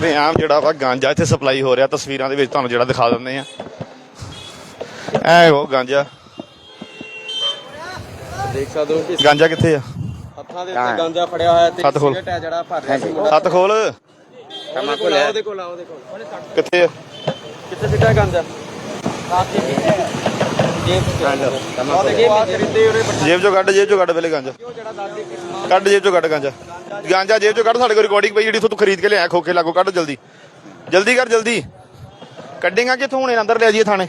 ਤੇ ਆਮ ਜਿਹੜਾ ਵਾ ਗਾਂਜਾ ਇੱਥੇ ਸਪਲਾਈ ਹੋ ਰਿਹਾ ਤਸਵੀਰਾਂ ਦੇ ਵਿੱਚ ਤੁਹਾਨੂੰ ਜਿਹੜਾ ਦਿਖਾ ਦਿੰਦੇ ਆ ਐ ਉਹ ਗਾਂਜਾ। ਦੇਖ ਸਕਦੇ ਹੋ ਕਿ ਗਾਂਜਾ ਕਿੱਥੇ ਆ? ਹੱਥਾਂ ਦੇ ਉੱਤੇ ਗਾਂਜਾ ਫੜਿਆ ਹੋਇਆ ਤੇ ਹੱਥ ਖੋਲ। ਸਿਗਰਟ ਹੈ ਜਿਹੜਾ ਭਰ ਰਿਹਾ ਸੀ ਮੁੰਡਾ। ਹੱਥ ਖੋਲ। ਉਹਦੇ ਕੋਲ ਆ ਉਹਦੇ ਕੋਲ ਆ ਉਹਦੇ ਕੋਲ। ਕਿੱਥੇ ਆ? ਕਿੱਥੇ ਸਿੱਟਾ ਗਾਂਜਾ? ਜੇਬ ਚੋਂ ਕੱਢ ਜੇਬ ਚੋਂ ਕੱਢ ਪਹਿਲੇ ਗਾਂਜਾ ਜਿਹੜਾ ਦਾਦੀ ਕਿਸਮਾਂ ਕੱਢ ਜੇਬ ਚੋਂ ਕੱਢ ਗਾਂਜਾ ਗਾਂਜਾ ਜੇਬ ਚੋਂ ਕੱਢ ਸਾਡੇ ਕੋਲ ਰਿਕਾਰਡਿੰਗ ਪਈ ਜਿਹੜੀ ਇੱਥੋਂ ਤੂੰ ਖਰੀਦ ਕੇ ਲਿਆ ਖੋਕੇ ਲਾਗੋ ਕੱਢ ਜਲਦੀ ਜਲਦੀ ਕਰ ਜਲਦੀ ਕੱਢੇਗਾ ਕਿੱਥੋਂ ਹੁਣ ਅੰਦਰ ਲੈ ਜਾਈਏ ਥਾਣੇ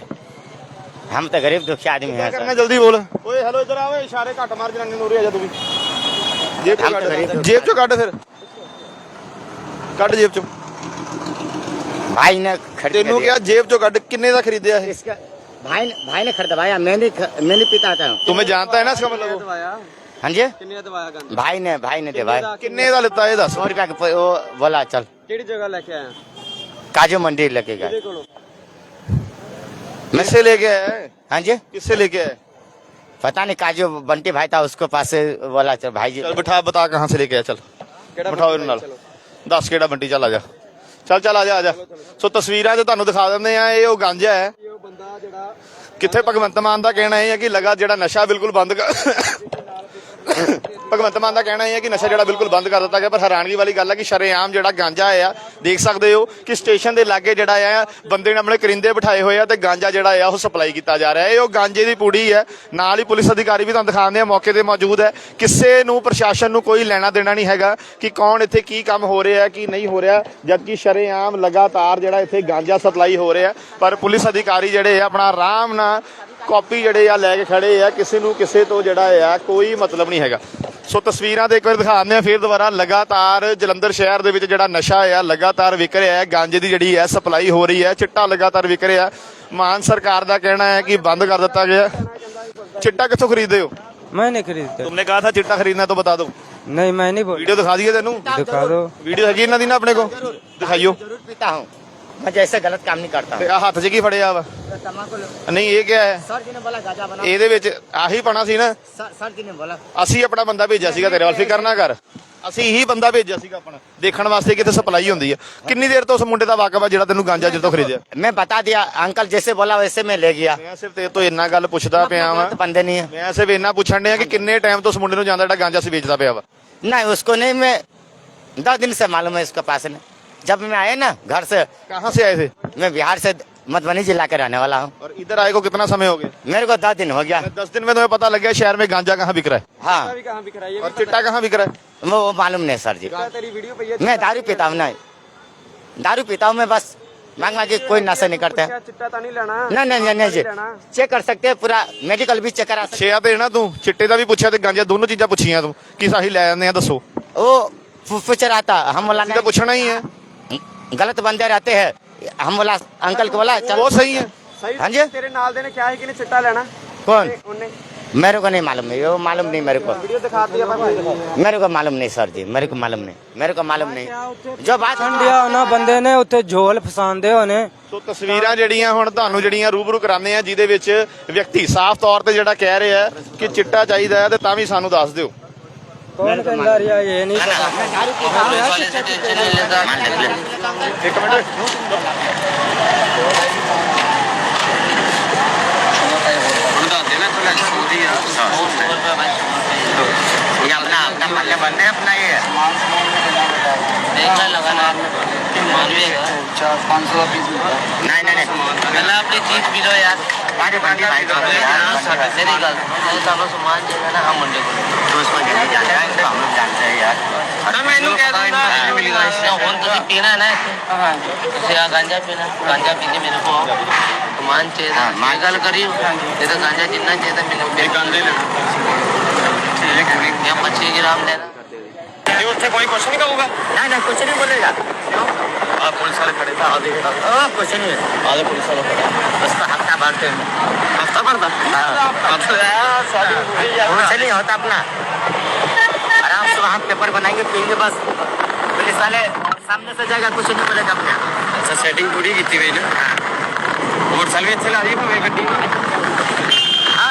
हम तो गरीब दुखी आदमी ਕਿਆ हैं ਕਰਨਾ सर ਜਲਦੀ ਬੋਲ ਓਏ ਹੈਲੋ ਇੱਧਰ ਆਵੇ ਇਸ਼ਾਰੇ ਘੱਟ ਮਾਰ ਜਨਾਨੀ ਨੂਰੇ ਆ ਜਾ ਤੂੰ ਵੀ ਜੇਬ ਚੋਂ ਹਮ ਤਾਂ ਕੱਢ ਗਰੀਬ ਜੇਬ ਚੋਂ ਕੱਢ ਫਿਰ ਕੱਢ ਜੇਬ ਚੋਂ भाई ने खरीद ਤੈਨੂੰ दिया। ਕਿਹਾ ਜੇਬ ਚੋਂ ਕੱਢ ਕਿੰਨੇ ਦਾ ਖਰੀਦਿਆ ਇਹ इसका भाई ने, भाई ने खरीदवाया मैंने मैंने पीता था तुम्हें जानता है ना इसका मतलब? हाँ जी? भाई ने भाई ने दवाया। कितने का लेता है दस? सौ वो बोला चल। केड़ी जगह लेके आया? काजू मंडी लेके गए। मैसे लेके आए हाँ? जी। किससे लेके आए पता नहीं काजू बंटी भाई था उसको पास बोला चल भाई जी। बैठा बता कहाँ से लेके आया चल। बिठाओ दस केड़ा बंटी चल आ जा। ਚੱਲ ਚੱਲ ਆ ਜਾ ਆ ਜਾ। ਸੋ ਤਸਵੀਰਾਂ 'ਚ ਤੁਹਾਨੂੰ ਦਿਖਾ ਦਿੰਦੇ ਆ ਇਹ ਉਹ ਗਾਂਜਾ ਹੈ। ਕਿੱਥੇ ਭਗਵੰਤ ਮਾਨ ਦਾ ਕਹਿਣਾ ਇਹ ਹੈ ਕਿ ਲਗਾ ਜਿਹੜਾ ਨਸ਼ਾ ਬਿਲਕੁਲ ਬੰਦ ਕਰ ਭਗਵੰਤ ਮਾਨ ਦਾ ਕਹਿਣਾ ਇਹ ਹੈ ਕਿ ਨਸ਼ਾ ਜਿਹੜਾ ਬਿਲਕੁਲ ਬੰਦ ਕਰ ਦਿੱਤਾ ਗਿਆ, ਪਰ ਹੈਰਾਨਗੀ ਵਾਲੀ ਗੱਲ ਹੈ ਕਿ ਸ਼ਰੇਆਮ ਜਿਹੜਾ ਗਾਂਜਾ ਆ ਦੇਖ ਸਕਦੇ ਹੋ ਕਿ ਸਟੇਸ਼ਨ ਦੇ ਲਾਗੇ ਜਿਹੜਾ ਆ ਬੰਦੇ ਨੇ ਆਪਣੇ ਕਰਿੰਦੇ ਬਿਠਾਏ ਹੋਏ ਆ ਤੇ ਗਾਂਜਾ ਜਿਹੜਾ ਆ ਉਹ ਸਪਲਾਈ ਕੀਤਾ ਜਾ ਰਿਹਾ ਹੈ। ਇਹ ਉਹ ਗਾਂਜੇ ਦੀ ਪੂੜੀ ਹੈ, ਨਾਲ ਹੀ ਪੁਲਿਸ ਅਧਿਕਾਰੀ ਵੀ ਤੁਹਾਨੂੰ ਦਿਖਾਉਂਦੇ ਆ, ਮੌਕੇ ਤੇ ਮੌਜੂਦ ਹੈ। ਕਿਸੇ ਨੂੰ, ਪ੍ਰਸ਼ਾਸਨ ਨੂੰ ਕੋਈ ਲੈਣਾ ਦੇਣਾ ਨਹੀਂ ਹੈਗਾ ਕਿ ਕੌਣ ਇੱਥੇ ਕੀ ਕੰਮ ਹੋ ਰਿਹਾ ਹੈ, ਕੀ ਨਹੀਂ ਹੋ ਰਿਹਾ, ਜਦਕਿ ਸ਼ਰੇਆਮ ਲਗਾਤਾਰ ਜਿਹੜਾ ਇੱਥੇ ਗਾਂਜਾ ਸਪਲਾਈ ਹੋ ਰਿਹਾ ਪਰ ਪੁਲਿਸ ਅਧਿਕਾਰੀ ਜਿਹੜੇ ਆ, ਆਪਣਾ ਆਰਾਮ ਨਾਲ ਕਾਪੀ ਜਿਹੜੇ ਆ ਲੈ ਕੇ ਖੜੇ ਆ ਕਿਸੇ ਨੂੰ ਕਿਸੇ ਤੋਂ ਜਿਹੜਾ ਆ ਕੋਈ ਮਤਲਬ ਨਹੀਂ ਹੈਗਾ। ਸੋ ਤਸਵੀਰਾਂ ਦੇ ਇੱਕ ਵਾਰ ਦਿਖਾ ਆ ਫਿਰ ਦੁਬਾਰਾ। ਲਗਾਤਾਰ ਜਲੰਧਰ ਸ਼ਹਿਰ ਦੇ ਵਿੱਚ ਜਿਹੜਾ ਨਸ਼ਾ ਆ ਲਗਾਤਾਰ ਵਿਕ ਰਿਹਾ ਹੈ। ਗਾਂਜੇ ਦੀ ਜਿਹੜੀ ਹੈ ਸਪਲਾਈ ਹੋ ਰਹੀ ਹੈ। ਚਿੱਟਾ ਲਗਾਤਾਰ ਵਿਕ ਰਿਹਾ। ਮਾਨ ਸਰਕਾਰ ਦਾ ਕਹਿਣਾ ਹੈ ਕਿ ਬੰਦ ਕਰ ਦਿੱਤਾ ਗਿਆ। ਚਿੱਟਾ ਕਿੱਥੋਂ ਖਰੀਦਦੇ ਹੋ? ਮੈਂ ਨਹੀਂ ਖਰੀਦਦਾ। ਤੁਮਨੇ ਕਹਾ ਥਾ ਚਿੱਟਾ ਖਰੀਦਣਾ ਤਾਂ ਬਤਾ ਦਿਓ ਨਹੀਂ ਮੈਂ ਨਹੀਂ ਵੀਡੀਓ ਦਿਖਾ ਦਈਏ ਤੈਨੂੰ। ਦਿਖਾ ਦਿਓ ਵੀਡੀਓ ਹੈਗੀ ਇਹਨਾਂ ਦੀ ਨਾ ਆਪਣੇ ਕੋਲ? ਦਿਖਾਈਓ। ਜ਼ਰੂਰ ਪੀਤਾ ਹਾਂ। मैं जैसे गलत काम नहीं करता ਤੇ ਆ ਹੱਥ 'ਚ ਕੀ ਫੜਿਆ ਵਾ हूँ तम्बाकू ਨਹੀਂ ਇਹ ਕੀ ਹੈ सर जी ने बोला गाजा बना ਇਹਦੇ ਵਿੱਚ ਆਹੀ ਪਣਾ ਸੀ ਨਾ सर सर जी ने बोला ਅਸੀਂ ਆਪਣਾ ਬੰਦਾ ਭੇਜਿਆ ਸੀਗਾ ਤੇਰੇ ਵੱਲ ਫਿਕਰ ਨਾ ਕਰ ਅਸੀਂ ਇਹੀ ਬੰਦਾ ਭੇਜਿਆ ਸੀਗਾ ਆਪਣਾ ਦੇਖਣ ਵਾਸਤੇ ਕਿਤੇ ਸਪਲਾਈ ਹੁੰਦੀ ਹੈ ਕਿੰਨੀ ਦੇਰ ਤੋਂ ਉਸ ਮੁੰਡੇ ਦਾ ਵਾਕਫ ਆ ਜਿਹੜਾ ਤੈਨੂੰ ਗਾਂਜਾ ਜਿੱਤੋਂ ਖਰੀਦਿਆ मैं बता दिया अंकल जैसे बोला वैसे मैं ले गया ਮੈਂ ਸਿਰਫ ਤੇ ਤੋਂ ਇੰਨਾ ਗੱਲ ਪੁੱਛਦਾ ਪਿਆ ਵਾਂ गलत बंदे नहीं है ਮੈਂ ਸਿਰਫ ਇੰਨਾ ਪੁੱਛਣ ਡਿਆ ਕਿ ਕਿੰਨੇ ਟਾਈਮ ਤੋਂ ਉਸ ਮੁੰਡੇ ਨੂੰ ਜਾਂਦਾ ਜਿਹੜਾ ਗਾਂਜਾ ਸੀ ਵੇਚਦਾ ਪਿਆ ਵਾ नहीं उसको नहीं मैं दस दिन से मालूम है इसके पास ने जब मैं आया ना घर से कहाँ से आए थे? मैं बिहार से मधुबनी जिला के रहने वाला हूँ। और इधर आए को कितना समय हो गया? मेरे को दस दिन हो गया। दस दिन में तुम्हें पता लग गया शहर में गांजा कहाँ बिक रहा है। हाँ। कहाँ बिक रहा है? और चिट्टा कहाँ बिक रहा है? वो मालूम नहीं सर जी। मैं दारू पीता हूँ ना। दारू पीता हूँ मैं बस। मांगा की कोई नशा नहीं करते। हैं नहीं नहीं नहीं जी चेक कर सकते हैं पूरा मेडिकल भी चेक करा छे ना तू? चिट्टे का भी पूछा गांजा दोनों चीजा पूछी तू। किसा ही ले आने दसो। वो पूछ रहा था हम पूछना ही है। ਹੀ ਹੈ नहीं गलत बंदे रहते हैं हम बोला अंकल को बोला चल ਬਹੁਤ ਸਹੀ ਹੈ ਸਹੀ हाँ जी ਤੇਰੇ ਨਾਲ ਦੇ ਨੇ ਕਿਹਾ ਸੀ ਕਿ ਨੇ ਚਿੱਟਾ ਲੈਣਾ कौन ਤੇ ਉਹਨੇ मेरे को नहीं मालूम है वो मालूम नहीं मेरे को ਵੀਡੀਓ ਦਿਖਾਤੀ ਆਪਾਂ ਭਾਈ मेरे को मालूम नहीं सर जी मेरे को मालूम नहीं मेरे को मालूम नहीं जो बात ਠੰਡਿਆ ਉਹਨਾਂ ਬੰਦੇ ਨੇ ਉੱਥੇ ਝੋਲ ਫਸਾਉਂਦੇ ਹੋਣੇ ਸੋ ਤਸਵੀਰਾਂ ਜਿਹੜੀਆਂ ਹੁਣ ਤੁਹਾਨੂੰ ਜਿਹੜੀਆਂ ਰੂਬਰੂ ਕਰਾਉਂਦੇ ਆ ਜਿਹਦੇ ਵਿੱਚ ਵਿਅਕਤੀ ਸਾਫ਼ ਤੌਰ ਤੇ ਜਿਹੜਾ ਕਹਿ ਰਿਹਾ ਹੈ ਕਿ ਚਿੱਟਾ ਚਾਹੀਦਾ ਹੈ ਤੇ ਤਾਂ ਵੀ ਸਾਨੂੰ ਦੱਸ ਦਿਓ ਕੌਣ ਕਹਿੰਦਾ ਰਿਹਾ ਇਹ ਨਹੀਂ ਪਤਾ ਇੱਕ ਮਿੰਟ ये अपना अपना मल्ले बनने अपना ये देखना लगाना नहीं नहीं नहीं पहले अपनी चीज पी लो यार हमारे बंदी भाई को दो यार मेरी गल सालों सामान जो है ना हम मंडे को तो उसमें नहीं जाना है तो हम लोग जानते हैं यार अरे मैंने कह दूंगा मिलेगा इससे फोन तो भी पीना है ना जैसे यहाँ गांजा पीना गांजा पीने मेरे को सामान चाहिए था मैं गल करी ये तो गांजा जितना चाहिए था मैंने मेरे गांजे ले यहाँ पर छह ग्राम लेना ਨਹੀਂ ਉੱਥੇ ਕੋਈ ਕੁਛ ਨਹੀਂ ਕਹੂਗਾ नहीं नहीं कुछ नहीं बोलेगा ਆ ਪੁਲਿਸ ਵਾਲੇ ਖੜੇ ਤਾਂ ਆ ਦੇਖ ओ, कुछ नहीं ਆਲੇ ਪੁਲਿਸ ਵਾਲੇ ਖੜੇ उसको हफ्ता भरते हैं ਹਫਤਾ ਭਰਦਾ उनसे नहीं होता अपना आराम से वहाँ पेपर बनाएंगे पियेंगे बस पुलिस वाले सामने से जाएगा कुछ नहीं बोलेगा अपने ਅੱਛਾ ਸੈਟਿੰਗ ਪੂਰੀ ਕੀਤੀ ਹੋਈ ਨਾ ਮੋਟਰਸਾਈਕਲ ਇੱਥੇ ਲਾ ਦੀ ਭਾਵੇਂ ਗੱਡੀ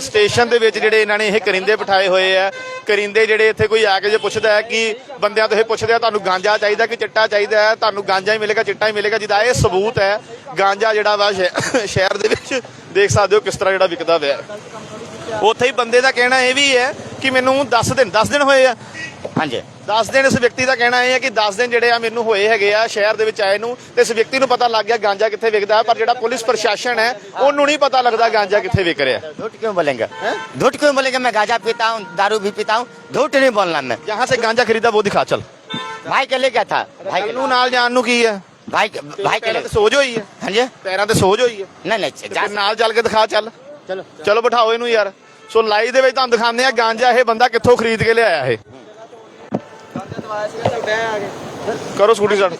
ਸਟੇਸ਼ਨ ਦੇ ਵਿੱਚ ਜਿਹੜੇ ਇਹਨਾਂ ਨੇ ਇਹ ਕਰਿੰਦੇ ਬਿਠਾਏ ਹੋਏ ਆ ਕਰਿੰਦੇ ਜਿਹੜੇ ਇੱਥੇ ਕੋਈ ਆ ਕੇ ਜੇ ਪੁੱਛਦਾ ਹੈ ਕਿ ਬੰਦਿਆਂ ਤੋਂ ਇਹ ਪੁੱਛਦੇ ਆ ਤੁਹਾਨੂੰ ਗਾਂਜਾ ਚਾਹੀਦਾ ਕਿ ਚਿੱਟਾ ਚਾਹੀਦਾ ਹੈ? ਤੁਹਾਨੂੰ ਗਾਂਜਾ ਹੀ ਮਿਲੇਗਾ ਚਿੱਟਾ ਹੀ ਮਿਲੇਗਾ? ਜਿਹਦਾ ਇਹ ਸਬੂਤ ਹੈ ਗਾਂਜਾ ਜਿਹੜਾ ਵਾ ਸ਼ਹਿਰ ਦੇ ਵਿੱਚ ਦੇਖ ਸਕਦੇ ਹੋ ਕਿਸ ਤਰ੍ਹਾਂ ਜਿਹੜਾ ਵਿਕਦਾ ਹੋਇਆ ਉੱਥੇ ਹੀ ਬੰਦੇ ਦਾ ਕਹਿਣਾ ਇਹ ਵੀ ਹੈ ਕਿ ਮੈਨੂੰ 10 ਦਿਨ 10 ਦਿਨ ਹੋਏ ਆ हाँ जी 10 ਦਿਨ ਇਸ ਵਿਅਕਤੀ ਦਾ ਕਹਿਣਾ ਇਹ ਹੈ ਕਿ 10 ਦਿਨ ਜਿਹੜੇ ਆ ਮੈਨੂੰ ਹੋਏ ਹੈਗੇ ਆ ਸ਼ਹਿਰ ਦੇ ਵਿੱਚ ਆਏ ਨੂੰ ਤੇ ਇਸ ਵਿਅਕਤੀ ਨੂੰ ਪਤਾ ਲੱਗ ਗਿਆ ਗਾਂਜਾ ਕਿੱਥੇ ਵਿਕਦਾ ਹੈ ਪਰ ਜਿਹੜਾ ਪੁਲਿਸ ਪ੍ਰਸ਼ਾਸਨ ਹੈ ਉਹਨੂੰ ਨਹੀਂ ਪਤਾ ਲੱਗਦਾ ਗਾਂਜਾ ਕਿੱਥੇ ਵਿਕ ਰਿਹਾ झूठ क्यों बोलेंगे झूठ क्यों बोलेंगे मैं गांजा पीता हूँ दारू भी पीता हूँ झूठ नहीं बोलना मैं जहाँ से गांजा खरीदा वो दिखा चल भाई के लिए क्या था भाई के ਨੂੰ ਨਾਲ ਜਾਣ ਨੂੰ ਕੀ ਹੈ भाई के- भाई के ਪੈਰਾਂ लिए ਤੇ ਸੋਜ ਹੋਈ ਹੈ हाँ जी ਪੈਰਾਂ ਤੇ ਸੋਜ ਹੋਈ ਹੈ नहीं नहीं ਤੇ जा ਫਿਰ ਨਾਲ ਚੱਲ ਕੇ ਦਿਖਾ ਚੱਲ चलो ਚਲੋ ਬਿਠਾਓ ਇਹਨੂੰ ਯਾਰ ਸੋ ਲਾਈਵ ਦੇ ਵਿੱਚ ਤੁਹਾਨੂੰ ਦਿਖਾਉਂਦੇ ਆ ਗਾਂਜਾ ਇਹ ਬੰਦਾ ਕਿੱਥੋਂ ਖਰੀਦ ਕੇ ਲਿਆਇਆ ਇਹ। ਕਰੋ ਸਕੂਟੀ ਸਟਾਰਟ।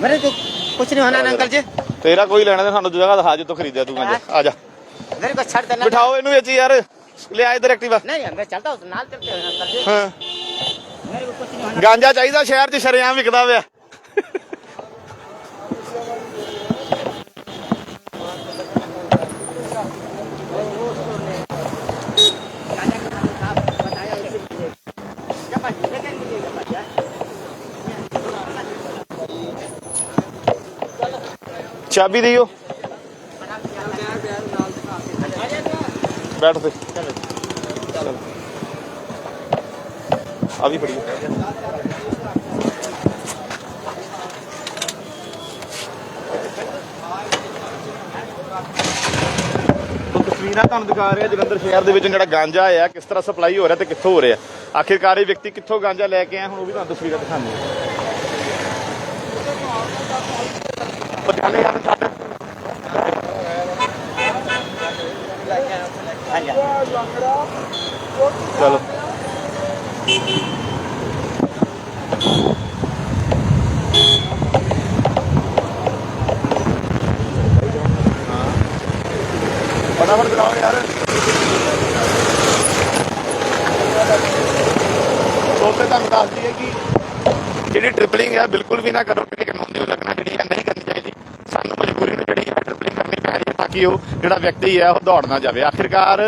ਮਰੇ ਤੂੰ ਕੁਝ ਨਹੀਂ ਹੋਣਾ ਅੰਕਲ ਜੀ। ਤੇਰਾ ਕੋਈ ਲੈਣਾ ਤੇ ਸਾਨੂੰ ਜਗ੍ਹਾ ਦਿਖਾ ਜਿੱਥੋਂ ਖਰੀਦਿਆ ਤੂੰ ਗਾਂਜਾ। ਆ ਜਾ। ਮੇਰੇ ਕੋ ਛੱਡ ਦੇਣਾ। ਬਿਠਾਓ ਇਹਨੂੰ ਵਿੱਚ ਯਾਰ। ਲਿਆ ਇਧਰ ਐਕਟਿਵਾ ਨਹੀਂ ਅੰਦਰ ਚੱਲਦਾ ਉਸ ਨਾਲ ਚਲਦੇ ਹਾਂ ਅੰਕਲ ਜੀ। ਹਾਂ। ਗਾਂਜਾ ਚਾਹੀਦਾ ਸ਼ਹਿਰ 'ਚ ਸ਼ਰਿਆਮ ਵਿਕਦਾ ਪਿਆ। ਚਾਬੀ ਦਿਓ। ਬੈਠ ਤੇ ਆ ਵੀ ਫੜੀ ਤਸਵੀਰਾਂ ਤੁਹਾਨੂੰ ਦਿਖਾ ਰਿਹਾ ਜਲੰਧਰ ਸ਼ਹਿਰ ਦੇ ਵਿੱਚ ਜਿਹੜਾ ਗਾਂਜਾ ਆ ਕਿਸ ਤਰ੍ਹਾਂ ਸਪਲਾਈ ਹੋ ਰਿਹਾ ਤੇ ਕਿੱਥੋਂ ਹੋ ਰਿਹਾ। ਆਖਿਰਕਾਰ ਇਹ ਵਿਅਕਤੀ ਕਿੱਥੋਂ ਗਾਂਜਾ ਲੈ ਕੇ ਆਇਆ, ਹੁਣ ਉਹ ਵੀ ਤੁਹਾਨੂੰ ਤਸਵੀਰਾਂ ਦਿਖਾਉਂਦੇ ਹਾਂ ਪਟਿਆਲੇ ਯਾਰ ਛੱਡ ਚਲੋ ਫਟਾਫਟ ਕਰਾਓ ਯਾਰ ਸੋ ਤੇ ਤੁਹਾਨੂੰ ਦੱਸ ਦਈਏ ਕਿ ਜਿਹੜੀ ਟ੍ਰਿਪਲਿੰਗ ਹੈ ਬਿਲਕੁਲ ਵੀ ਨਾ ਕਰੋ ਕਿ ਕਾਨੂੰਨ ਨਹੀਂ ਲੱਗਣਾ ਜਿਹੜੀ ਹੈ ਨਹੀਂ ਕਰਨੀ ਚਾਹੀਦੀ ਸਾਨੂੰ ਮਜਬੂਰੀ ਨੂੰ ਜਿਹੜੀ ਹੈ ਟ੍ਰਿਪਲਿੰਗ ਕਰਨੀ ਪੈ ਰਹੀ ਹੈ ਤਾਂ ਕਿ ਉਹ ਜਿਹੜਾ ਵਿਅਕਤੀ ਹੈ ਉਹ ਦੌੜ ਨਾ ਜਾਵੇ। ਆਖਿਰਕਾਰ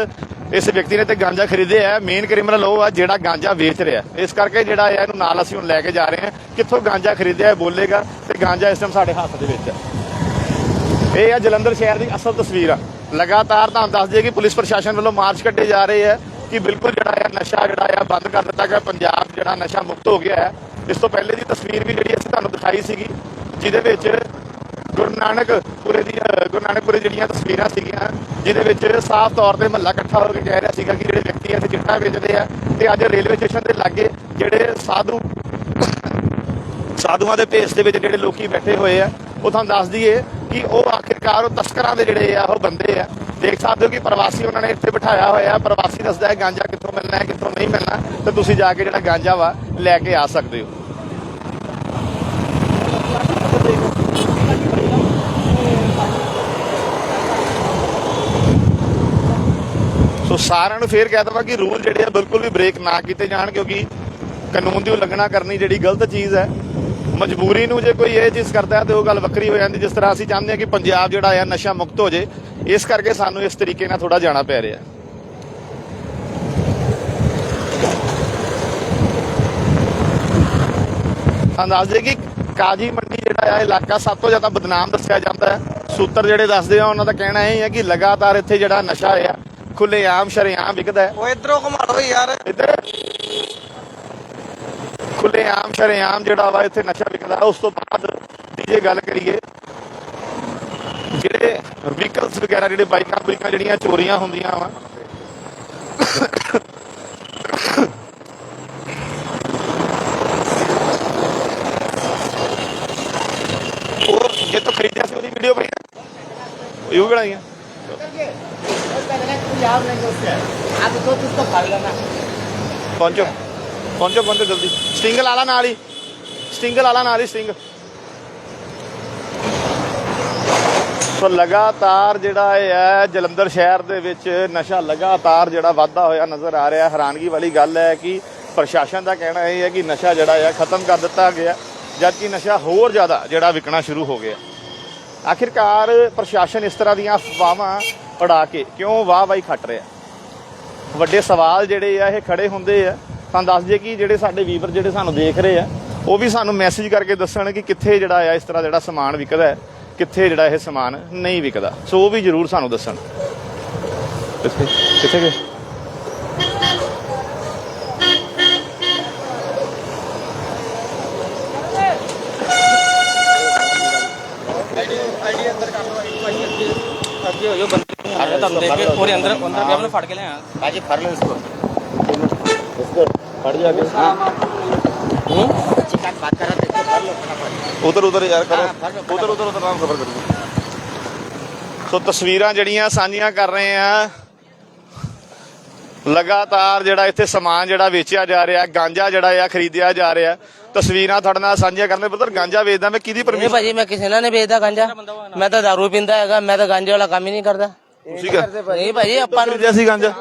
ਇਸ ਵਿਅਕਤੀ ਨੇ ਤੇ ਗਾਂਜਾ ਖਰੀਦਿਆ ਹੈ ਮੇਨ ਕ੍ਰਿਮੀਨਲ ਉਹ ਆ ਜਿਹੜਾ ਗਾਂਜਾ ਵੇਚ ਰਿਹਾ। ਇਸ ਕਰਕੇ ਜਿਹੜਾ ਹੈ ਇਹਨੂੰ ਨਾਲ ਅਸੀਂ ਹੁਣ ਲੈ ਕੇ ਜਾ ਰਹੇ ਹਾਂ। ਕਿੱਥੋਂ ਗਾਂਜਾ ਖਰੀਦਿਆ ਹੈ ਬੋਲੇਗਾ ਤੇ ਗਾਂਜਾ ਇਸ ਟਾਈਮ ਸਾਡੇ ਹੱਥ ਦੇ ਵਿੱਚ ਹੈ ਇਹ ਆ ਜਲੰਧਰ ਸ਼ਹਿਰ ਦੀ ਅਸਲ ਤਸਵੀਰ ਆ। ਲਗਾਤਾਰ ਤੁਹਾਨੂੰ ਦੱਸ ਦਈਏ ਕਿ ਪੁਲਿਸ ਪ੍ਰਸ਼ਾਸਨ ਵੱਲੋਂ ਮਾਰਚ ਕੱਢੇ ਜਾ ਰਹੇ ਹੈ ਕਿ ਬਿਲਕੁਲ ਜਿਹੜਾ ਆ, ਨਸ਼ਾ ਜਿਹੜਾ ਆ, ਬੰਦ ਕਰ ਦਿੱਤਾ ਗਿਆ। ਪੰਜਾਬ ਜਿਹੜਾ ਨਸ਼ਾ ਮੁਕਤ ਹੋ ਗਿਆ ਹੈ। ਇਸ ਤੋਂ ਪਹਿਲੇ ਦੀ ਤਸਵੀਰ ਵੀ ਜਿਹੜੀ ਅਸੀਂ ਤੁਹਾਨੂੰ ਦਿਖਾਈ ਸੀਗੀ, ਜਿਹਦੇ ਵਿੱਚ ਗੁਰੂ ਨਾਨਕ ਪੁਰੇ ਦੀ ਅ, ਗੁਰੂ ਨਾਨਕਪੁਰੇ ਜਿਹੜੀਆਂ ਤਸਵੀਰਾਂ ਸੀਗੀਆਂ ਜਿਹਦੇ ਵਿੱਚ ਸਾਫ਼ ਤੌਰ ਤੇ ਮਹੱਲਾ ਇਕੱਠਾ ਹੋ ਕੇ ਕਹਿ ਰਿਹਾ ਸੀਗਾ ਕਿ ਜਿਹੜੇ ਵਿਅਕਤੀ ਇੱਥੇ ਚਿੱਟਾ ਵੇਚਦੇ ਆ ਤੇ ਅੱਜ ਰੇਲਵੇ ਸਟੇਸ਼ਨ ਦੇ ਲਾਗੇ ਜਿਹੜੇ ਸਾਧੂ ਸਾਧੂਆਂ ਦੇ ਭੇਸ ਦੇ ਵਿੱਚ ਜਿਹੜੇ ਲੋਕੀ ਬੈਠੇ ਹੋਏ ਆ ਉਹ ਤੁਹਾਨੂੰ ਦੱਸ ਦਈਏ ਕਿ ਉਹ ਆਖਿਰਕਾਰ ਉਹ ਤਸਕਰਾਂ ਦੇ ਜਿਹੜੇ ਆ ਉਹ ਬੰਦੇ ਆ। ਦੇਖ ਸਕਦੇ ਹੋ ਕਿ ਪ੍ਰਵਾਸੀ ਉਹਨਾਂ ਨੇ ਇੱਥੇ ਬਿਠਾਇਆ ਹੋਇਆ ਪ੍ਰਵਾਸੀ ਦੱਸਦਾ ਹੈ ਗਾਂਜਾ ਕਿੱਥੋਂ ਮਿਲਣਾ ਹੈ ਕਿੱਥੋਂ ਨਹੀਂ ਮਿਲਣਾ ਤੇ ਤੁਸੀਂ ਜਾ ਕੇ ਜਿਹੜਾ ਗਾਂਜਾ ਵਾ ਲੈ ਕੇ ਆ ਸਕਦੇ ਹੋ। ਸੋ ਸਾਰਿਆਂ ਨੂੰ ਫੇਰ ਕਹਿ ਦਵਾਂ ਕਿ ਰੂਲ ਜਿਹੜੇ ਆ ਬਿਲਕੁਲ ਵੀ ਬ੍ਰੇਕ ਨਾ ਕੀਤੇ ਜਾਣ, ਕਿਉਂਕਿ ਕਾਨੂੰਨ ਦੀ ਉਲੰਘਣਾ ਕਰਨੀ ਜਿਹੜੀ ਗਲਤ ਚੀਜ਼ ਹੈ। ਮਜਬੂਰੀ ਨੂੰ ਜੇ ਕੋਈ ਇਹ ਚੀਜ਼ ਕਰਦਾ ਹੈ ਤੇ ਉਹ ਗੱਲ ਵੱਖਰੀ ਹੋ ਜਾਂਦੀ, ਜਿਸ ਤਰ੍ਹਾਂ ਅਸੀਂ ਚਾਹੁੰਦੇ ਹਾਂ ਕਿ ਪੰਜਾਬ ਜਿਹੜਾ ਆ ਨਸ਼ਾ ਮੁਕਤ ਹੋ ਜੇ, ਇਸ ਕਰਕੇ ਸਾਨੂੰ ਇਸ ਤਰੀਕੇ ਨਾਲ ਥੋੜਾ ਜਾਣਾ ਪੈ ਰਿਹਾ। ਅੰਦਾਜ਼ੇ ਕਿ ਕਾਜੀ ਮੰਡੀ ਜਿਹੜਾ ਆ, ਇਲਾਕਾ ਸਭ ਤੋਂ ਜ਼ਿਆਦਾ ਬਦਨਾਮ ਦੱਸਿਆ ਜਾਂਦਾ ਹੈ। ਸੂਤਰ ਜਿਹੜੇ ਦੱਸਦੇ ਆ, ਉਹਨਾਂ ਦਾ ਕਹਿਣਾ ਇਹ ਹੈ ਕਿ ਲਗਾਤਾਰ ਇੱਥੇ ਜਿਹੜਾ ਨਸ਼ਾ ਆ ਖੁੱਲੇਆਮ ਸ਼ਰੇਆਮ ਵਿਕਦਾ ਉਹ ਇਧਰੋਂ ਘੁਮਾ ਲਓ ਯਾਰ। ਇੱਧਰ। ਖੁੱਲੇਆਮ ਸ਼ਰੇਆਮ ਜਿਹੜਾ ਵਾ ਇੱਥੇ ਨਸ਼ਾ ਵਿਕਦਾ ਉਸ ਤੋਂ ਬਾਅਦ ਦੀ ਜੇ ਗੱਲ ਕਰੀਏ ਜਿਹੜੇ ਵਹੀਕਲਸ ਵਗੈਰਾ ਜਿਹੜੇ ਬਾਈਕਾਂ ਬੁਈਕਾਂ ਜਿਹੜੀਆਂ ਚੋਰੀਆਂ ਹੁੰਦੀਆਂ ਵਾ ਉਹ ਜੇ ਤੋਂ ਖਰੀਦਿਆ ਸੀ ਉਹਦੀ ਵੀਡੀਓ ਪਈ ਉਹ ਵੀ ਬਣਾਈਆਂ। ਪੰਜਾਬ ਨਹੀਂ ਦੱਸਿਆ ਆਪ ਤੋਂ ਤੁਸ ਤੋਂ ਫੜ ਲੈਣਾ। ਪਹੁੰਚੋ। ਪਹੁੰਚੋ ਪਹੁੰਚੋ ਜਲਦੀ। ਸਟਿੰਗ ਲਾ ਲਾ ਨਾਲ ਹੀ। ਸਟਿੰਗ ਲਾ ਲਾ ਨਾਲ ਹੀ ਸਟਿੰਗ ਸੋ ਲਗਾਤਾਰ ਜਿਹੜਾ ਇਹ ਹੈ, ਜਲੰਧਰ ਸ਼ਹਿਰ ਦੇ ਵਿੱਚ ਨਸ਼ਾ ਲਗਾਤਾਰ ਜਿਹੜਾ ਵਾਧਾ ਹੋਇਆ ਨਜ਼ਰ ਆ ਰਿਹਾ। ਹੈਰਾਨਗੀ ਵਾਲੀ ਗੱਲ ਹੈ ਕਿ ਪ੍ਰਸ਼ਾਸਨ ਦਾ ਕਹਿਣਾ ਇਹ ਹੈ ਕਿ ਨਸ਼ਾ ਜਿਹੜਾ ਹੈ ਖਤਮ ਕਰ ਦਿੱਤਾ ਗਿਆ। ਜਦਕਿ ਨਸ਼ਾ ਹੋਰ ਜ਼ਿਆਦਾ ਜਿਹੜਾ ਵਿਕਣਾ ਸ਼ੁਰੂ ਹੋ ਗਿਆ। ਆਖਿਰਕਾਰ ਪ੍ਰਸ਼ਾਸਨ ਇਸ ਤਰ੍ਹਾਂ ਦੀਆਂ ਅਫਵਾਹਾਂ ਉਡਾ ਕੇ ਕਿਉਂ ਵਾਹ ਵਾਹੀ ਖੱਟ ਰਿਹਾ? ਵੱਡੇ ਸਵਾਲ ਜਿਹੜੇ ਆ, ਇਹ ਖੜੇ ਹੁੰਦੇ ਆ। ਤੁਹਾਨੂੰ ਦੱਸ ਜੇ ਕਿ ਜਿਹੜੇ ਸਾਡੇ ਵੀਵਰ ਜਿਹੜੇ ਸਾਨੂੰ ਦੇਖ ਰਹੇ ਆ, ਉਹ ਵੀ ਸਾਨੂੰ ਮੈਸੇਜ ਕਰਕੇ ਦੱਸਣ ਕਿ ਕਿੱਥੇ ਜਿਹੜਾ ਆ, ਇਸ ਤਰ੍ਹਾਂ ਜਿਹੜਾ ਸਮਾਨ ਵਿਕਦਾ ਹੈ, ਕਿੱਥੇ ਜਿਹੜਾ ਇਹ ਸਮਾਨ ਨਹੀਂ ਵਿਕਦਾ। ਸੋ ਉਹ ਵੀ ਜਰੂਰ ਸਾਨੂੰ ਦੱਸਣ। ਕਿੱਥੇ? ਕਿੱਥੇ ਗਏ? ਅੱਗੇ ਹੋ ਜਾਓ ਬੰਦੇ ਆ ਤੁਹਾਨੂੰ ਦੇਖ ਕੇ ਉਹਦੇ ਅੰਦਰ ਅੰਦਰ ਪਿਆ ਮੈਨੂੰ ਫੜ ਕੇ ਲਿਆ बाजी फर लो इसको ਫੜ ਜਾ ਕੇ चिकन बात कर रहा था इसको फर लो फटाफट ਉਧਰ ਉਧਰ ਯਾਰ ਕਰੋ ਹਾਂ, ਫੜ ਲਓ, ਉਧਰ ਉਧਰ ਉਧਰ ਨਾਮ ਖਬਰ ਕਰੀਏ ਸੋ ਤਸਵੀਰਾਂ ਜਿਹੜੀਆਂ ਸਾਂਝੀਆਂ ਕਰ ਰਹੇ ਆ ਲਗਾਤਾਰ ਜਿਹੜਾ ਇੱਥੇ ਸਮਾਨ ਜਿਹੜਾ ਵੇਚਿਆ ਜਾ ਰਿਹਾ ਗਾਂਜਾ ਜਿਹੜਾ ਆ ਖਰੀਦਿਆ ਜਾ ਰਿਹਾ ਤਸਵੀਰਾਂ ਤੁਹਾਡੇ ਨਾਲ ਸਾਂਝੀਆਂ ਕਰਨੇ ਪੁੱਤਰ ਗਾਂਜਾ ਵੇਚਦਾ ਮੈਂ ਕਿਹਦੀ ਨਹੀਂ ਪਰਮਿਸ਼ਨ ਭਾਜੀ ਮੈਂ ਕਿਸੇ ਨਾਲ ਨਹੀਂ ਵੇਚਦਾ ਗਾਂਜਾ ਮੈਂ ਤਾਂ ਦਾਰੂ ਪੀਂਦਾ ਹੈਗਾ ਮੈਂ ਤਾਂ ਗਾਂਜੇ ਵਾਲਾ ਕੰਮ ਹੀ ਨਹੀਂ ਕਰਦਾ ਤੁਸੀਂ ਕਰ ਨਹੀਂ ਭਾਜੀ ਆਪਾਂ ਨੂੰ ਖਰੀਦਿਆ ਸੀ ਗਾਂਜਾ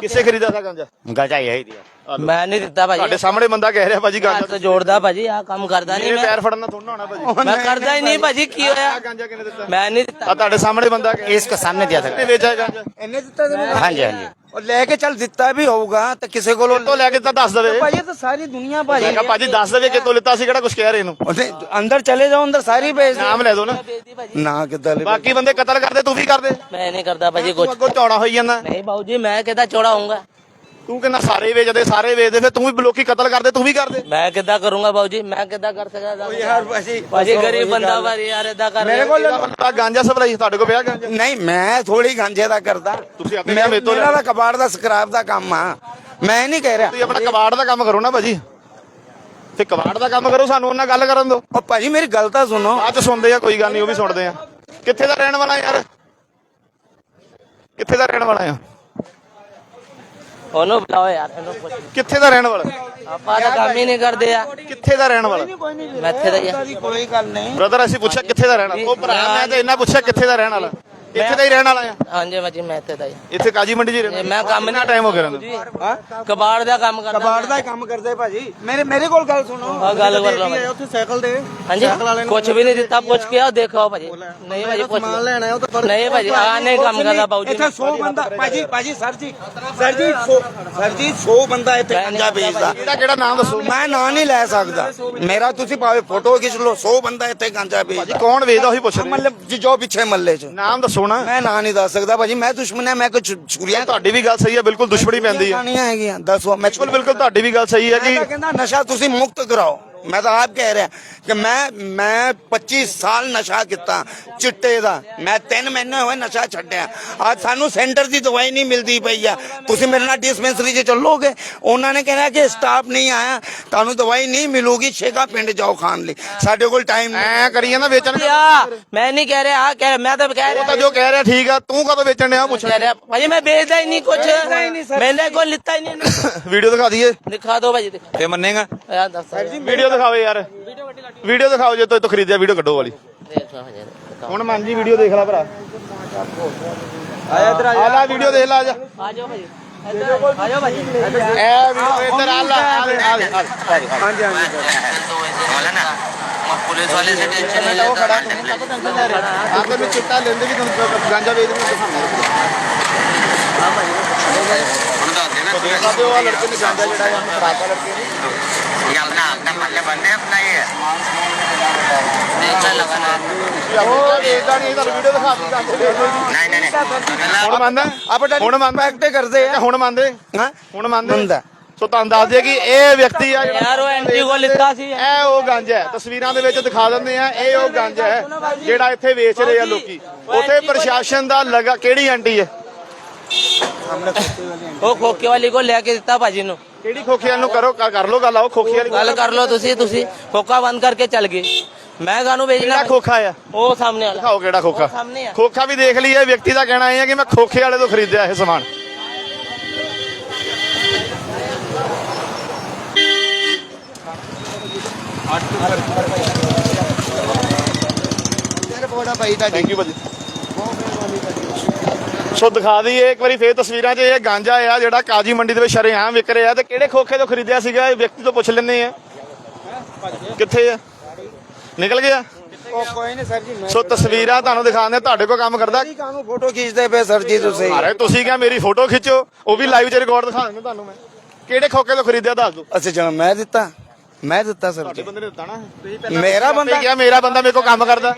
ਕਿਸੇ ਖਰੀਦਿਆ ਸੀ ਗਾਂਜਾ गजा यही दिया ਮੈਂ ਨਹੀਂ ਦਿੱਤਾ ਤੁਹਾਡੇ ਭਾਜੀ ਸਾਹਮਣੇ ਬੰਦਾ ਕਹਿ ਰਿਹਾ ਭਾਜੀ ਹੱਥ ਗਾਂਜਾ ਜੋੜਦਾ ਭਾਜੀ ਆ ਕੰਮ ਕਰਦਾ ਨਹੀਂ ਇਹ ਮੈਂ ਪੈਰ ਫੜਨਾ ਥੋੜਾ ਹੋਣਾ ਭਾਜੀ ਮੈਂ ਕਰਦਾ ਹੀ ਨਹੀਂ ਭਾਜੀ ਕੀ ਹੋਇਆ ਆਹ ਗਾਂਜਾ ਕਿਨੇ ਦਿੱਤਾ ਮੈਂ ਨਹੀਂ ਦਿੱਤਾ ਆ ਤੁਹਾਡੇ ਸਾਹਮਣੇ ਬੰਦਾ ਕਹਿ ਰਿਹਾ इसके सामने दिया था ਕਿਹਨੇ ਵੇਚਿਆ ਇਹ ਗਾਂਜਾ ਇਹਨੇ ਦਿੱਤਾ ਤੈਨੂੰ हाँ ਔਰ ਲੈ ਕੇ ਚੱਲ ਦਿੱਤਾ ਵੀ ਹੋਊਗਾ ਤੇ ਕਿਸੇ ਕੋਲ ਤੋਂ ਲੈ ਕੇ ਤਾਂ ਦੱਸ ਦੇਵੇ। ਭਾਜੀ ਇਹ ਤਾਂ ਸਾਰੀ ਦੁਨੀਆ ਭਾਜੀ ਮੈਂ ਕਿਹਾ ਭਾਜੀ ਦੱਸ ਦੇਵੇ ਕਿਤੋਂ ਲਿੱਤਾ ਸੀ ਕਿਹੜਾ ਕੁਝ ਕਹਿ ਰਹੇ ਨੂੰ ਉਹਦੇ ਅੰਦਰ ਚਲੇ ਜਾਓ ਅੰਦਰ ਸਾਰੀ ਬੇਇੱਜ਼ਤੀ ਨਾਮ ਲੈ ਦੋ ਨਾ ਨਾ ਕਿੱਦਾਂ ਲੈ ਬਾਕੀ ਬੰਦੇ ਕਤਲ ਕਰਦੇ ਤੂੰ ਵੀ ਕਰਦੇ। ਮੈਂ ਨਹੀਂ ਕਰਦਾ ਭਾਜੀ ਕੁਝ ਅੱਗੋਂ ਚੌੜਾ ਹੋਈ ਜਾਂਦਾ। ਨਹੀਂ ਬਾਊ ਜੀ ਮੈਂ ਕਿਹਦਾ ਚੌੜਾ ਹੋਊਗਾ? ਤੂੰ ਕਹਿੰਦਾ ਸਾਰੇ ਵੇਚਦੇ ਸਾਰੇ ਵੇਚਦੇ ਫਿਰ ਤੂੰ ਵੀ ਲੋਕੀ ਕਤਲ ਕਰਦੇ ਤੂੰ ਵੀ ਕਰਦੇ। ਮੈਂ ਕਿਦਾਂ ਕਰੂੰਗਾ ਬਾਊ ਜੀ ਮੈਂ ਕਿਦਾਂ ਕਰ ਸਕਦਾ? ਯਾਰ ਭਾਜੀ ਭਾਜੀ ਗਰੀਬ ਬੰਦਾ ਵਾਰੀ ਯਾਰ ਇਦਾਂ ਕਰ ਮੇਰੇ ਕੋਲ ਬੰਦਾ ਗਾਂਜਾ ਸਪਲਾਈ ਤੁਹਾਡੇ ਕੋਲ ਪਿਆ ਗਾਂਜਾ? ਨਹੀਂ ਮੈਂ ਥੋੜੀ ਗਾਂਜੇ ਦਾ ਕਰਦਾ। ਤੁਸੀਂ ਆਪਣੇ ਮੇਰੇ ਤੋਂ ਮੇਰਾ ਕਬਾੜ ਦਾ ਸਕ੍ਰਾਪ ਦਾ ਕੰਮ ਆ। ਮੈਂ ਨਹੀਂ ਕਹਿ ਰਿਹਾ। ਤੁਸੀਂ ਆਪਣਾ ਕਬਾੜ ਦਾ ਕੰਮ ਕਰੋ ਨਾ ਭਾਜੀ। ਤੇ ਕਬਾੜ ਦਾ ਕੰਮ ਕਰੋ ਸਾਨੂੰ ਉਹਨਾਂ ਗੱਲ ਕਰਨ ਦਿਓ। ਉਹ ਭਾਜੀ ਮੇਰੀ ਗੱਲ ਤਾਂ ਸੁਣੋ। ਚ ਸੁਣਦੇ ਆ ਕੋਈ ਗੱਲ ਨਹੀਂ ਉਹ ਵੀ ਸੁਣਦੇ ਆ। ਕਿੱਥੇ ਦਾ ਰਹਿਣ ਵਾਲਾ ਯਾਰ? ਕਿੱਥੇ ਦਾ ਰਹਿਣ ਵਾਲਾ ਆ? ਉਹਨੂੰ ਬੁਲਾਓ ਯਾਰ ਇਹਨੂੰ ਪੁੱਛ ਕਿੱਥੇ ਦਾ ਰਹਿਣ ਵਾਲਾ? ਆਪਾਂ ਤਾਂ ਕੰਮ ਹੀ ਨਹੀਂ ਕਰਦੇ ਆ। ਕਿੱਥੇ ਦਾ ਰਹਿਣ ਵਾਲਾ? ਮੈਂ ਇੱਥੇ ਦਾ ਹੀ ਆ। ਕੋਈ ਗੱਲ ਨਹੀਂ। ਬ੍ਰਦਰ ਅਸੀਂ ਪੁੱਛਿਆ ਕਿੱਥੇ ਦਾ ਰਹਿਣ ਵਾਲਾ? ਉਹ ਭਰਾ ਮੈਂ ਤੇ ਇੰਨਾ ਪੁੱਛਿਆ ਕਿੱਥੇ ਦਾ ਰਹਿਣ ਵਾਲਾ? ਇੱਥੇ ਦਾ ਹੀ ਰਹਿਣ ਵਾਲਾ ਆ? ਹਾਂਜੀ ਭਾਜੀ ਮੈਂ ਇੱਥੇ ਦਾ ਹੀ। ਆ। ਇੱਥੇ ਕਾਜੀ ਮੰਡੀ 'ਚ ਹੀ ਰਹਿੰਦਾ? ਮੈਂ ਕੰਮ ਕਿੰਨਾ ਟਾਈਮ ਹੋ ਗਿਆ ਰਹਿੰਦਾ? ਹਾਂ? ਕਬਾੜ ਦਾ ਕੰਮ ਕਰਦਾ ਕਬਾੜ ਦਾ ਹੀ ਕੰਮ ਕਰਦੇ ਭਾਜੀ। ਮੇਰੇ ਮੇਰੇ ਕੋਲ ਗੱਲ ਸੁਣੋ। ਹਾਂ, ਗੱਲ ਕਰ ਲਓ ਭਾਜੀ। ਉੱਥੇ ਸਾਈਕਲ ਦੇ। ਹਾਂਜੀ? ਕੁਝ ਵੀ ਨਹੀਂ ਦਿੱਤਾ ਪੁੱਛ ਕੇ ਆਓ ਦੇਖੋ ਭਾਜੀ। ਨਹੀਂ ਭਾਜੀ ਪੁੱਛ ਸਮਾਨ ਲੈਣਾ ਹੈ ਉਹ ਤਾਂ ਨਹੀਂ ਭਾਜੀ ਆ ਨਹੀਂ ਕੰਮ ਕਰਦਾ ਬਾਊ ਜੀ। ਇੱਥੇ 100 ਬੰਦਾ ਭਾਜੀ ਭਾਜੀ ਸਰ ਜੀ ਸਰ ਜੀ 100 ਸਰ ਜੀ 100 ਬੰਦਾ ਇੱਥੇ ਗੰਜਾ ਵੇਚਦਾ ਕਿਹੜਾ ਕਿਹੜਾ ਨਾਮ ਦੱਸੋ? ਮੈਂ ਨਾਂ ਨਹੀਂ ਲੈ ਸਕਦਾ। ਮੇਰਾ ਤੁਸੀਂ ਭਾਵੇਂ ਫੋਟੋ ਖਿੱਚ ਲਓ 100 ਬੰਦਾ ਇੱਥੇ ਗੰਜਾ ਭਾਜੀ ਵੇਚਦਾ ਕੌਣ ਵੇਚਦਾ ਉਹੀ ਪੁੱਛ ਰਹੇ ਮਤਲਬ ਜੋ ਪਿੱਛੇ ਮੱਲੇ 'ਚ। ਨਾਮ ਦੱਸੋ ਨਾ ਮੈਂ ਨਾਂ ਨਹੀਂ ਦੱਸ ਸਕਦਾ ਭਾਜੀ ਮੈਂ ਦੁਸ਼ਮਣ ਹੈ ਮੈਂ ਕੋਈ ਛੁਰੀਆਂ ਤੁਹਾਡੀ ਵੀ ਗੱਲ ਸਹੀ ਹੈ ਬਿਲਕੁਲ ਦੁਸ਼ਮਣੀ ਪੈਂਦੀ ਹੈ। ਕਹਾਣੀਆਂ ਹੈਗੀਆਂ? ਦੱਸੋ ਮੈਂ ਬਿਲਕੁਲ ਬਿਲਕੁਲ ਤੁਹਾਡੀ ਵੀ ਗੱਲ ਸਹੀ ਹੈ ਮੈਂ ਤਾਂ ਕਹਿੰਦਾ ਨਸ਼ਾ ਤੁਸੀਂ ਮੁਕਤ ਕਰਾਓ। ਮੈਂ ਤਾਂ ਆਪ ਕਹਿ ਰਿਹਾ ਕਿ ਮੈਂ ਮੈਂ 25 ਸਾਲ ਨਸ਼ਾ ਕੀਤਾ ਚਿੱਟੇ ਦਾ। ਮੈਂ 3 ਮਹੀਨੇ ਹੋਏ ਨਸ਼ਾ ਛੱਡਿਆ। ਅੱਜ ਸਾਨੂੰ ਸੈਂਟਰ ਦੀ ਦਵਾਈ ਨਹੀਂ ਮਿਲਦੀ ਪਈ ਆ। ਤੁਸੀਂ ਮੇਰੇ ਨਾਲ ਡਿਸਪੈਂਸਰੀ 'ਚ ਚੱਲੋਗੇ? ਉਹਨਾਂ ਨੇ ਕਹਿਣਾ ਕਿ ਸਟਾਫ ਨਹੀਂ ਆਇਆ। ਤੁਹਾਨੂੰ ਦਵਾਈ ਨਹੀਂ ਮਿਲੂਗੀ। ਸ਼ੇਗਾ ਪਿੰਡ ਜਾਓ ਖਾਣ ਲਈ। ਸਾਡੇ ਕੋਲ ਟਾਈਮ ਨਹੀਂ। ਐ ਕਰੀ ਜਾਂਦਾ ਵੇਚਣ। ਮੈਂ ਨਹੀਂ ਕਹਿ ਰਿਹਾ ਆ ਕਹਿ ਮੈਂ ਤਾਂ ਕਹਿ ਉਹ ਤਾਂ ਰਿਹਾ ਜੋ ਕਹਿ ਰਿਹਾ ਠੀਕ ਆ। ਤੂੰ ਕਦੋਂ ਵੇਚਣ ਡਿਆ? ਪੁੱਛ ਰਿਹਾ ਭਾਜੀ ਮੈਂ ਵੇਚਦਾ ਹੀ ਨਹੀਂ ਕੁਝ ਮੈਨੇ ਕੋਈ ਲਿੱਤਾ ਹੀ ਨਹੀਂ ਵੀਡੀਓ ਦਿਖਾ ਦਈਏ। ਦਿਖਾ ਦਿਓ ਭਾਜੀ ਦਿਖਾ ਤੇ ਮੰਨੇਗਾ? ਯਾਰ ਦੱਸ। ਵੀਡੀਓ ਦਿਖਾਓ ਯਾਰ। ਵੀਡੀਓ ਦਿਖਾਓ ਜੇ ਤੋ ਖਰੀਦਿਆ ਵੀਡੀਓ ਕੱਢੋ ਵਾਲੀ। ਹੁਣ ਮੰਨ ਜੀ ਵੀਡੀਓ ਦੇਖ ਲੈ ਭਰਾ। ਆਇਆ ਇਧਰ ਆ ਵੀਡੀਓ ਦੇਖ ਲੈ ਆ ਜਾ। ਆ ਜਾਓ ਭਾਈ ਆ ਜਾਓ ਇਧਰ ਆ ਲੈ ਆ ਲੈ ਆ ਲੈ ਹਾਂਜੀ ਹਾਂਜੀ। ਬੋਲਾ ਨਾ ਪੁਲਿਸ ਵਾਲੇ ਸੇ ਟੈਨਸ਼ਨ ਨਹੀਂ ਲੈਂਦਾ ਉਹ ਖੜਾ ਤੁਹਾਨੂੰ ਆਪੇ ਵਿੱਚ ਚਿੱਟਾ ਲੈਂਦੇ ना ਦੇਖ ਸਕਦੇ ਹੋ ਆ ਲੜਕੇ ਨੇ ਗਾਂਜਾ ਜਿਹੜਾ ਹੈ ਖਰਾਬਾ ਲੜਕੇ ਨੇ ये अपना अपना पल्ले बंद है अपना ये देखा लगा ना ਉਹ ਵੇਚਦਾ ਨਹੀਂ ਤੁਹਾਨੂੰ ਵੀਡੀਓ ਦਿਖਾ ਦਿੱਤੀ ਗਾਂਜੇ ਵੇਚ ਲਓ ਜੀ नहीं नहीं नहीं ਹੁਣ ਮੰਨਦਾ ਆਪਾਂ ਹੁਣ ਮੰਨਦਾ ਐਕਟ ਕਰਦੇ ਆ ਹੁਣ ਮੰਨਦੇ ਹਾਂ ਹੁਣ ਮੰਨਦੇ ਮੰਨਦਾ। ਸੋ ਤੁਹਾਨੂੰ ਦੱਸ ਦਈਏ ਕਿ ਇਹ ਵਿਅਕਤੀ ਆ ਜਿਹੜਾ ਯਾਰ ਉਹ ਐਂਟੀ ਕੋ ਲਿੱਤਾ ਸੀ ਇਹ ਉਹ ਗਾਂਜਾ ਹੈ ਤਸਵੀਰਾਂ ਦੇ ਵਿੱਚ ਦਿਖਾ ਦਿੰਦੇ ਆ ਇਹ ਉਹ ਗਾਂਜਾ ਹੈ ਜਿਹੜਾ ਇੱਥੇ ਵੇਚ ਰਹੇ ਆ ਲੋਕੀ ਉਥੇ ਪ੍ਰਸ਼ਾਸਨ ਦਾ ਲਗਾ ਕਿਹੜੀ ਆਂਟੀ ਹੈ ਉਹ ਖੋਕੇ ਵਾਲੀ ਕੋ ਲੈ ਕੇ ਦਿੱਤਾ ਭਾਜੀ ਨੂੰ। ਕਿਹੜੀ ਖੋਖੀ ਵਾਲੀ ਨੂੰ ਕਰੋ ਕਰ ਲੋ ਗੱਲ ਆਓ ਖੋਖੀ ਵਾਲੀ ਗੱਲ ਕਰ ਲਓ ਤੁਸੀਂ ਤੁਸੀਂ। ਖੋਕਾ ਬੰਦ ਕਰਕੇ ਚੱਲ ਗਏ। ਮੈਂ ਕਿਹੜਾ ਵੇਚਣਾ ਖੋਖਾ ਆ? ਉਹ ਸਾਹਮਣੇ ਵਾਲਾ। ਦਿਖਾਓ ਕਿਹੜਾ ਖੋਖਾ। ਸਾਹਮਣੇ ਆ। ਖੋਖਾ ਵੀ ਦੇਖ ਲਈ ਇਹ ਵਿਅਕਤੀ ਦਾ ਕਹਿਣਾ ਇਹ ਹੈ ਕਿ ਮੈਂ ਖੋਖੇ ਵਾਲੇ ਤੋਂ ਖਰੀਦਿਆ ਇਹ ਸਮਾਨ। ਭਾਈ ਤੁਹਾਡੀ। ਥੈਂਕ ਯੂ ਭਾਜੀ। ਸੋ ਦਿਖਾ ਦਈਏ ਇੱਕ ਵਾਰੀ ਫੇਰ ਤਸਵੀਰਾਂ 'ਚ ਇਹ ਗਾਂਜਾ ਆ ਜਿਹੜਾ ਕਾਜੀ ਮੰਡੀ ਦੇ ਵਿੱਚ ਸ਼ਰੇਆਮ ਵਿਕ ਰਿਹਾ ਤੇ ਕਿਹੜੇ ਖੋਖੇ ਤੋਂ ਖਰੀਦਿਆ ਸੀਗਾ? ਇਹ ਵਿਅਕਤੀ ਤੋਂ ਪੁੱਛ ਲੈਂਦੇ ਆ ਕਿੱਥੇ ਆ? ਨਿਕਲ ਗਿਆ? ਉਹ ਕੋਈ ਨਹੀਂ ਸਰ ਜੀ ਸੋ ਤਸਵੀਰਾਂ ਤੁਹਾਨੂੰ ਦਿਖਾਉਂਦੇ ਤੁਹਾਡੇ ਕੋਲ ਕੰਮ ਕਰਦਾ। ਕਾਨੂੰ ਫੋਟੋ ਖਿੱਚਦੇ ਪਏ ਸਰ ਜੀ ਤੁਸੀਂ? ਅਰੇ ਤੁਸੀਂ ਕਿਹਾ ਮੇਰੀ ਫੋਟੋ ਖਿੱਚੋ ਉਹ ਵੀ ਲਾਈਵ 'ਚ ਰਿਕਾਰਡ ਦਿਖਾਉਂਦੇ ਤੁਹਾਨੂੰ ਮੈਂ। ਕਿਹੜੇ ਖੋਖੇ ਤੋਂ ਖਰੀਦਿਆ ਦੱਸ ਦਿਓ। ਅੱਛਾ ਚਲੋ ਮੈਂ ਦਿੱਤਾ। ਮੈਂ ਦਿੱਤਾ ਸਰ ਤੁਹਾਡੇ ਬੰਦੇ ਨੇ ਦਿੱਤਾ ਨਾ। ਮੇਰਾ ਬੰਦਾ ਕਿਹਾ ਮੇਰਾ ਬੰਦਾ ਮੇਰੇ ਕੋਲ ਕੰਮ ਕਰਦਾ।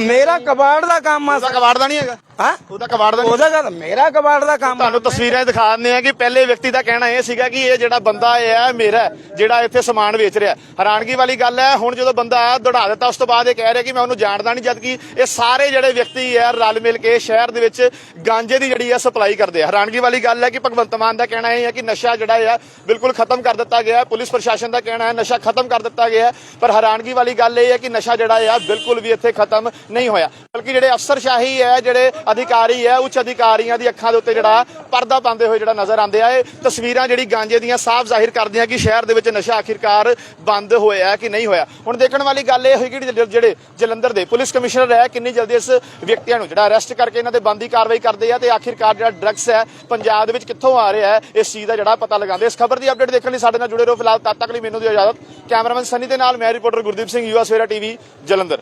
ਮੇਰਾ ਕਬਾੜ ਦਾ ਕੰਮ ਆ ਕਬਾੜ ਦਾ ਨਹੀਂ ਹੈਗਾ। ਹਾਂ? ਉਹਦਾ ਕਬਾੜ ਦਾ ਨਹੀਂ ਉਹਦਾ ਗੱਲ ਮੇਰਾ ਕਬਾੜ ਦਾ ਕੰਮ। ਤੁਹਾਨੂੰ ਤਸਵੀਰਾਂ ਦਿਖਾ ਦਿੰਦੇ ਆ ਕਿ ਪਹਿਲੇ ਵਿਅਕਤੀ ਦਾ ਕਹਿਣਾ ਇਹ ਸੀਗਾ ਕਿ ਇਹ ਜਿਹੜਾ ਬੰਦਾ ਹੈ ਮੇਰਾ ਹੈ, ਜਿਹੜਾ ਇੱਥੇ ਸਮਾਨ ਵੇਚ ਰਿਹਾ ਹੈਰਾਨਗੀ ਵਾਲੀ ਗੱਲ ਹੈ ਹੁਣ ਜਦੋਂ ਬੰਦਾ ਦੌੜਾ ਦਿੱਤਾ ਉਸ ਤੋਂ ਬਾਅਦ ਇਹ ਕਹਿ ਰਿਹਾ ਕਿ ਮੈਂ ਉਹਨੂੰ ਜਾਣਦਾ ਨਹੀਂ ਜਦਕਿ ਇਹ ਸਾਰੇ ਜਿਹੜੇ ਵਿਅਕਤੀ ਹੈ ਰਲ ਮਿਲ ਕੇ ਸ਼ਹਿਰ ਦੇ ਵਿੱਚ ਗਾਂਜੇ ਦੀ ਜਿਹੜੀ ਹੈ ਸਪਲਾਈ ਕਰਦੇ ਆ। ਹੈਰਾਨਗੀ ਵਾਲੀ ਗੱਲ ਹੈ ਕਿ ਭਗਵੰਤ ਮਾਨ ਦਾ ਕਹਿਣਾ ਇਹ ਹੈ ਕਿ ਨਸ਼ਾ ਜਿਹੜਾ ਹੈ ਬਿਲਕੁਲ ਖਤਮ ਕਰ ਦਿੱਤਾ ਗਿਆ ਹੈ। ਪੁਲਿਸ ਪ੍ਰਸ਼ਾਸਨ ਦਾ ਕਹਿਣਾ ਹੈ ਨਸ਼ਾ ਖਤਮ ਕਰ ਦਿੱਤਾ ਗਿਆ ਹੈ। ਪਰ ਹੈਰਾਨਗੀ ਵਾਲੀ ਗੱਲ ਇਹ ਹੈ ਕਿ ਨਸ਼ਾ ਜਿਹੜਾ ਹੈ ਬਿਲਕੁਲ ਵੀ ਇੱਥੇ ਖਤਮ ਨਹੀਂ ਹੋਇਆ। ਬਲਕਿ ਜਿਹੜੇ ਅਫਸਰਸ਼ਾਹੀ ਹੈ ਜਿਹੜੇ ਅਧਿਕਾਰੀ ਹੈ, ਉੱਚ ਅਧਿਕਾਰੀਆਂ ਦੀ ਅੱਖਾਂ ਦੇ ਉੱਤੇ ਜਿਹੜਾ ਪਰਦਾ ਪਾਉਂਦੇ ਹੋਏ ਜਿਹੜਾ ਨਜ਼ਰ ਆਉਂਦੇ ਆ। ਇਹ ਤਸਵੀਰਾਂ ਜਿਹੜੀ ਗਾਂਜੇ ਦੀਆਂ ਸਾਫ਼ ਜ਼ਾਹਿਰ ਕਰਦੀਆਂ ਕਿ ਸ਼ਹਿਰ ਦੇ ਵਿੱਚ ਨਸ਼ਾ ਆਖਿਰਕਾਰ ਬੰਦ ਹੋਇਆ ਕਿ ਨਹੀਂ ਹੋਇਆ। ਹੁਣ ਦੇਖਣ ਵਾਲੀ ਗੱਲ ਇਹ ਹੋਈ ਕਿ ਜਿਹੜੇ- ਜਲੰਧਰ ਦੇ ਪੁਲਿਸ ਕਮਿਸ਼ਨਰ ਹੈ, ਕਿੰਨੀ ਜਲਦੀ ਇਸ ਵਿਅਕਤੀਆਂ ਨੂੰ ਜਿਹੜਾ ਅਰੈਸਟ ਕਰਕੇ ਇਹਨਾਂ ਦੇ ਬੰਦੀ ਕਾਰਵਾਈ ਕਰਦੇ ਆ ਤੇ ਆਖਿਰਕਾਰ ਜਿਹੜਾ ਡਰੱਗਸ ਹੈ, ਪੰਜਾਬ ਦੇ ਵਿੱਚ ਕਿੱਥੋਂ ਆ ਰਿਹਾ ਹੈ, ਇਸ ਚੀਜ਼ ਦਾ ਜਿਹੜਾ ਪਤਾ ਲਗਾਉਂਦੇ ਇਸ ਖਬਰ ਦੀ ਅਪਡੇਟ ਦੇਖਣ ਲਈ ਸਾਡੇ ਨਾਲ ਜੁੜੇ ਰਹੋ ਫਿਲਹਾਲ ਤਦ ਤੱਕ ਲਈ ਮੈਨੂੰ ਦਿਓ ਇਜਾਜ਼ਤ। ਕੈਮਰਾਮੈਨ ਸਨੀ ਦੇ ਨਾਲ ਮੈਂ ਰਿਪੋਰਟਰ ਗੁਰਦੀਪ ਸਿੰਘ, ਯੂਐਸ ਵੇਰਾ ਟੀਵੀ, ਜਲੰਧਰ।